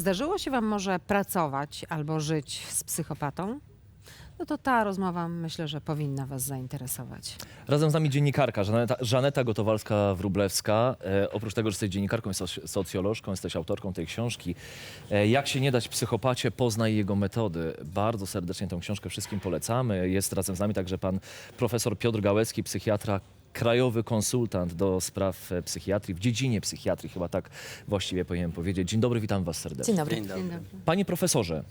Zdarzyło się wam może pracować albo żyć z psychopatą? No to ta rozmowa myślę, że powinna was zainteresować. Razem z nami dziennikarka Żaneta, Żaneta Gotowalska-Wróblewska. E, oprócz tego, że jesteś dziennikarką, jesteś socjolożką, jesteś autorką tej książki. E, Jak się nie dać psychopacie, poznaj jego metody. Bardzo serdecznie tę książkę wszystkim polecamy. Jest razem z nami także pan profesor Piotr Gałecki, psychiatra, krajowy konsultant do spraw e, psychiatrii, w dziedzinie psychiatrii, chyba tak właściwie powinienem powiedzieć. Dzień dobry, witam was serdecznie. Dzień dobry. Dzień dobry. Panie profesorze,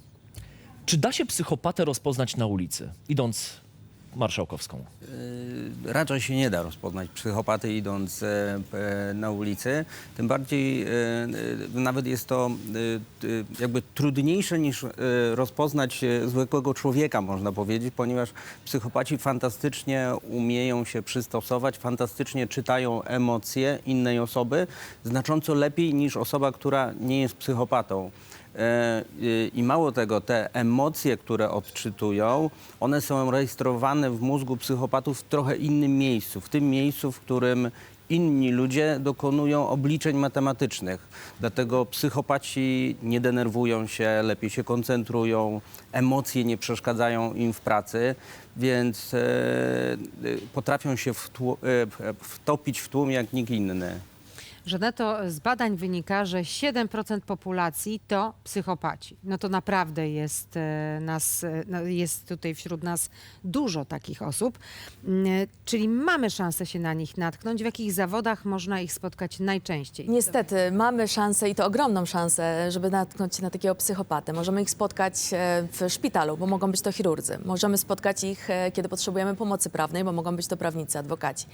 czy da się psychopatę rozpoznać na ulicy, idąc marszałkowską? Y, Raczej się nie da rozpoznać psychopaty idąc e, na ulicy. Tym bardziej e, e, nawet jest to jakby trudniejsze niż rozpoznać zwykłego człowieka, można powiedzieć, ponieważ psychopaci fantastycznie umieją się przystosować, fantastycznie czytają emocje innej osoby, znacząco lepiej niż osoba, która nie jest psychopatą. E, y, I mało tego, te emocje, które odczytują, one są rejestrowane w mózgu psychopatów w trochę innym miejscu, w tym miejscu, w którym inni ludzie dokonują obliczeń matematycznych. Dlatego psychopaci nie denerwują się, lepiej się koncentrują, emocje nie przeszkadzają im w pracy, więc e, potrafią się e, wtopić w tłum jak nikt inny. Żaneto, z badań wynika, że 7% populacji to psychopaci. No to naprawdę jest, e, nas, e, no jest tutaj wśród nas dużo takich osób. Mm, e, Czyli mamy szansę się na nich natknąć. W jakich zawodach można ich spotkać najczęściej? Niestety mamy szansę i to ogromną szansę, żeby natknąć się na takiego psychopatę. Możemy ich spotkać w szpitalu, bo mogą być to chirurdzy. Możemy spotkać ich, kiedy potrzebujemy pomocy prawnej, bo mogą być to prawnicy, adwokaci.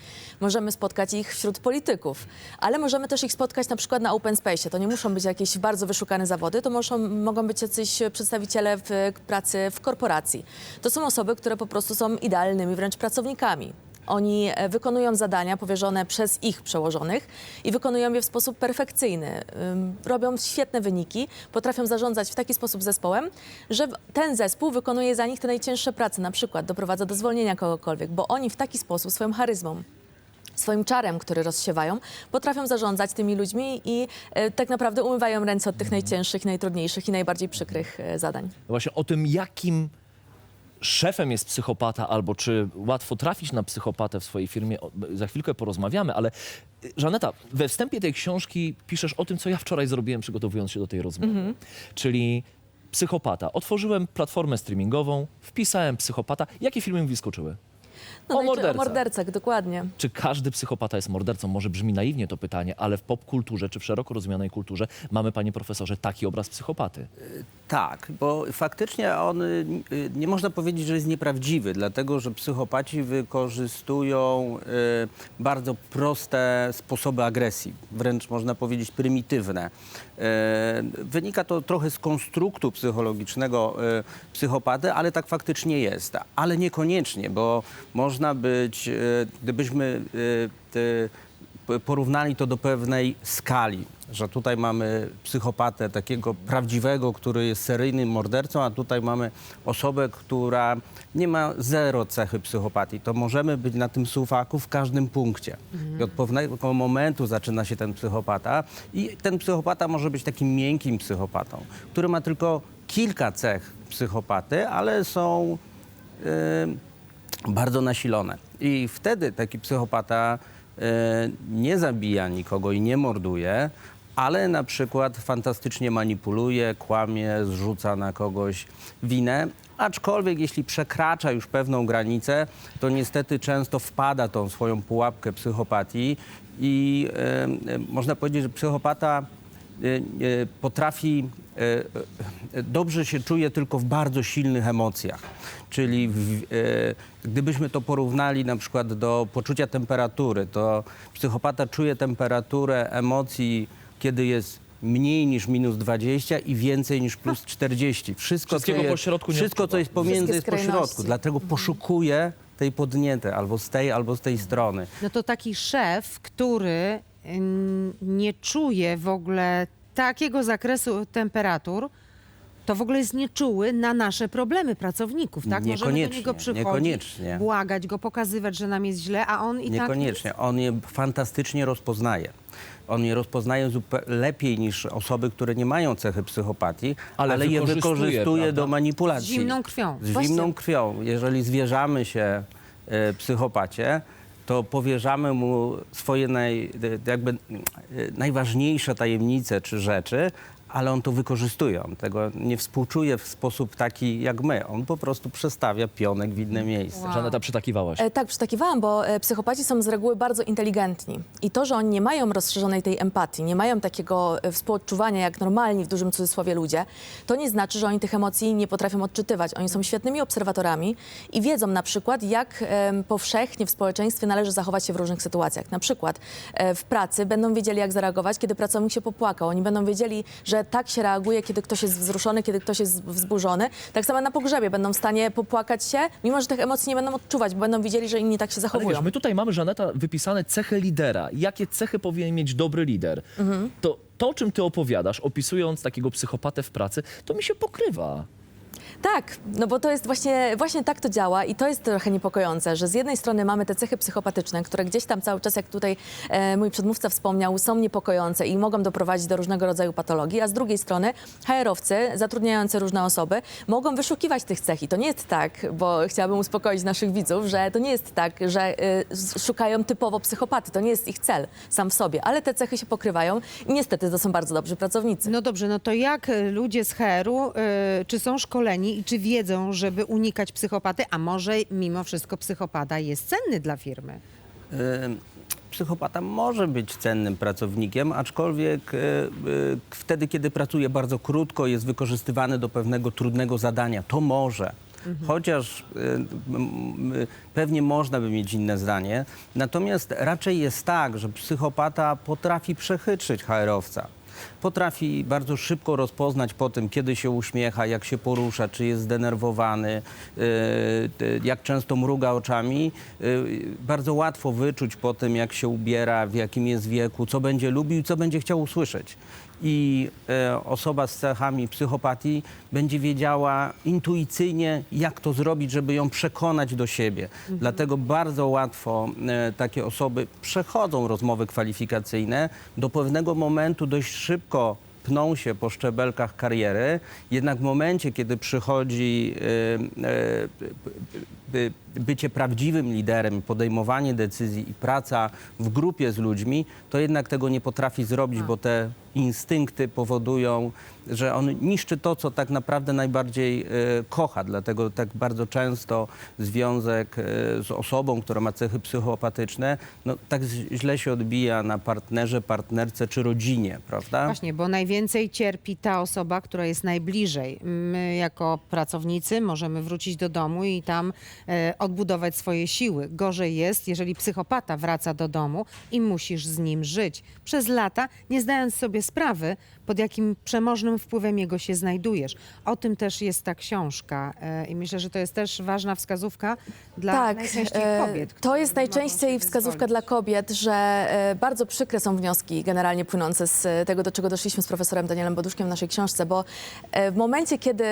Możemy spotkać ich wśród polityków, ale możemy też ich spotkać na przykład na open space. To nie muszą być jakieś bardzo wyszukane zawody, to muszą, mogą być jacyś przedstawiciele w pracy w korporacji. To są osoby, które po prostu są idealnymi wręcz pracownikami. Oni e, wykonują zadania powierzone przez ich przełożonych i wykonują je w sposób perfekcyjny. Robią świetne wyniki, potrafią zarządzać w taki sposób zespołem, że ten zespół wykonuje za nich te najcięższe prace, na przykład doprowadza do zwolnienia kogokolwiek, bo oni w taki sposób swoją charyzmą swoim czarem, który rozsiewają, potrafią zarządzać tymi ludźmi i e, tak naprawdę umywają ręce od tych najcięższych, najtrudniejszych i najbardziej przykrych e, zadań. Właśnie o tym, jakim szefem jest psychopata, albo czy łatwo trafić na psychopatę w swojej firmie, o- za chwilkę porozmawiamy, ale y, Żaneta, we wstępie tej książki piszesz o tym, co ja wczoraj zrobiłem, przygotowując się do tej rozmowy. Czyli psychopata. Otworzyłem platformę streamingową, wpisałem psychopata. Jakie filmy mi wyskoczyły? O najczę- mordercach. O mordercach, dokładnie. Czy każdy psychopata jest mordercą? Może brzmi naiwnie to pytanie, ale w popkulturze czy w szeroko rozumianej kulturze mamy, panie profesorze, taki obraz psychopaty. Tak, bo faktycznie on y, y, nie można powiedzieć, że jest nieprawdziwy, dlatego że psychopaci wykorzystują y, bardzo proste sposoby agresji, wręcz można powiedzieć prymitywne. Y, Wynika to trochę z konstruktu psychologicznego psychopaty, ale tak faktycznie jest. Ale niekoniecznie, bo można być, y, gdybyśmy p- porównali to do pewnej skali, że tutaj mamy psychopatę takiego prawdziwego, który jest seryjnym mordercą, a tutaj mamy osobę, która nie ma zero cechy psychopatii. To możemy być na tym suwaku w każdym punkcie. I od pewnego momentu zaczyna się ten psychopata i ten psychopata może być takim miękkim psychopatą, który ma tylko kilka cech psychopaty, ale są y, bardzo nasilone. I wtedy taki psychopata e, nie zabija nikogo i nie morduje, ale na przykład fantastycznie manipuluje, kłamie, zrzuca na kogoś winę. Aczkolwiek jeśli przekracza już pewną granicę, to niestety często wpada tą swoją pułapkę psychopatii i e, e, można powiedzieć, że psychopata potrafi e, e, dobrze się czuje tylko w bardzo silnych emocjach. Czyli w, e, gdybyśmy to porównali na przykład do poczucia temperatury, to psychopata czuje temperaturę emocji, kiedy jest mniej niż minus 20 i więcej niż plus 40. Wszystko, co jest, pośrodku nie Wszystko, co jest pomiędzy, jest pośrodku. Dlatego poszukuje tej podniety albo z tej, albo z tej strony. No to taki szef, który nie czuje w ogóle takiego zakresu temperatur, to w ogóle jest nieczuły na nasze problemy pracowników, tak? Możemy do Niekoniecznie, niego przychodzić, niekoniecznie. błagać go, pokazywać, że nam jest źle, a on i tak... Niekoniecznie. On je fantastycznie rozpoznaje. On je rozpoznaje zupe- lepiej niż osoby, które nie mają cechy psychopatii, Ale ale, je wykorzystuje, wykorzystuje prawda? do manipulacji. Z zimną krwią. Z Właśnie. zimną krwią. Jeżeli zwierzamy się e, psychopacie, to powierzamy mu swoje naj, jakby, e, najważniejsze tajemnice czy rzeczy, ale on to wykorzystuje. On tego nie współczuje w sposób taki jak my. On po prostu przestawia pionek w inne miejsce. Wow. Żaneta, przytakiwałaś. E, Tak, przytakiwałam, bo e, psychopaci są z reguły bardzo inteligentni. I to, że oni nie mają rozszerzonej tej empatii, nie mają takiego e, współodczuwania jak normalni w dużym cudzysłowie ludzie, to nie znaczy, że oni tych emocji nie potrafią odczytywać. Oni są świetnymi obserwatorami i wiedzą na przykład, jak em, powszechnie w społeczeństwie należy zachować się w różnych sytuacjach. Na przykład e, w pracy będą wiedzieli, jak zareagować, kiedy pracownik się popłakał. Oni będą wiedzieli, że tak się reaguje, kiedy ktoś jest wzruszony, kiedy ktoś jest wzburzony. Tak samo na pogrzebie będą w stanie popłakać się, mimo że tych emocji nie będą odczuwać, bo będą widzieli, że inni tak się Ale zachowują. wiesz, my tutaj mamy, Żaneta, wypisane cechy lidera. Jakie cechy powinien mieć dobry lider? Mhm. To, to, o czym ty opowiadasz, opisując takiego psychopatę w pracy, to mi się pokrywa. Tak, no bo to jest właśnie, właśnie tak to działa i to jest trochę niepokojące, że z jednej strony mamy te cechy psychopatyczne, które gdzieś tam cały czas, jak tutaj e, mój przedmówca wspomniał, są niepokojące i mogą doprowadzić do różnego rodzaju patologii, a z drugiej strony HR-owcy zatrudniający różne osoby mogą wyszukiwać tych cech i to nie jest tak, bo chciałabym uspokoić naszych widzów, że to nie jest tak, że s- szukają typowo psychopaty, to nie jest ich cel sam w sobie, ale te cechy się pokrywają i niestety to są bardzo dobrzy pracownicy. No dobrze, no to jak ludzie z HR-u, e, czy są szkoleni i czy wiedzą, żeby unikać psychopaty, a może mimo wszystko psychopata jest cenny dla firmy? Psychopata może być cennym pracownikiem, aczkolwiek y, y, wtedy, kiedy pracuje bardzo krótko, jest wykorzystywany do pewnego trudnego zadania. To może. Chociaż y, m, m, pewnie można by mieć inne zdanie. Natomiast raczej jest tak, że psychopata potrafi przechytrzyć HR-owca. Potrafi bardzo szybko rozpoznać po tym, kiedy się uśmiecha, jak się porusza, czy jest zdenerwowany, yy, jak często mruga oczami. Yy, Bardzo łatwo wyczuć po tym, jak się ubiera, w jakim jest wieku, co będzie lubił co będzie chciał usłyszeć. I e, osoba z cechami psychopatii będzie wiedziała intuicyjnie, jak to zrobić, żeby ją przekonać do siebie. Dlatego bardzo łatwo e, takie osoby przechodzą rozmowy kwalifikacyjne. Do pewnego momentu dość szybko pną się po szczebelkach kariery, jednak w momencie, kiedy przychodzi e, e, bycie prawdziwym liderem, podejmowanie decyzji i praca w grupie z ludźmi, to jednak tego nie potrafi zrobić, bo te instynkty powodują, że on niszczy to, co tak naprawdę najbardziej e, kocha. Dlatego tak bardzo często związek e, z osobą, która ma cechy psychopatyczne, no, tak źle się odbija na partnerze, partnerce czy rodzinie, prawda? Właśnie, bo najwięcej cierpi ta osoba, która jest najbliżej. My jako pracownicy możemy wrócić do domu i tam odbudować swoje siły. Gorzej jest, jeżeli psychopata wraca do domu i musisz z nim żyć przez lata, nie zdając sobie sprawy, pod jakim przemożnym wpływem jego się znajdujesz. O tym też jest ta książka e, i myślę, że to jest też ważna wskazówka dla tak, najczęściej e, kobiet. To jest najczęściej wskazówka dla kobiet, że e, bardzo przykre są wnioski generalnie płynące z tego, do czego doszliśmy z profesorem Danielem Boduszkiem w naszej książce, bo w momencie, kiedy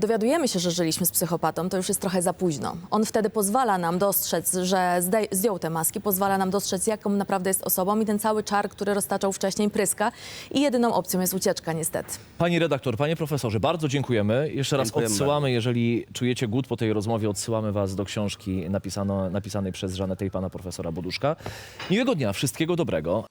dowiadujemy się, że żyliśmy z psychopatą, to już jest trochę za późno. On wtedy pozwala nam dostrzec, że zdjął te maski, pozwala nam dostrzec, jaką naprawdę jest osobą i ten cały czar, który roztaczał wcześniej, pryska i jedyną opcją jest ucieczka niestety. Pani redaktor, panie profesorze, bardzo dziękujemy. Jeszcze raz Dziękujemy odsyłamy, jeżeli czujecie głód po tej rozmowie, odsyłamy was do książki napisano, napisanej przez Żanetę i pana profesora Boduszka. Miłego dnia, wszystkiego dobrego.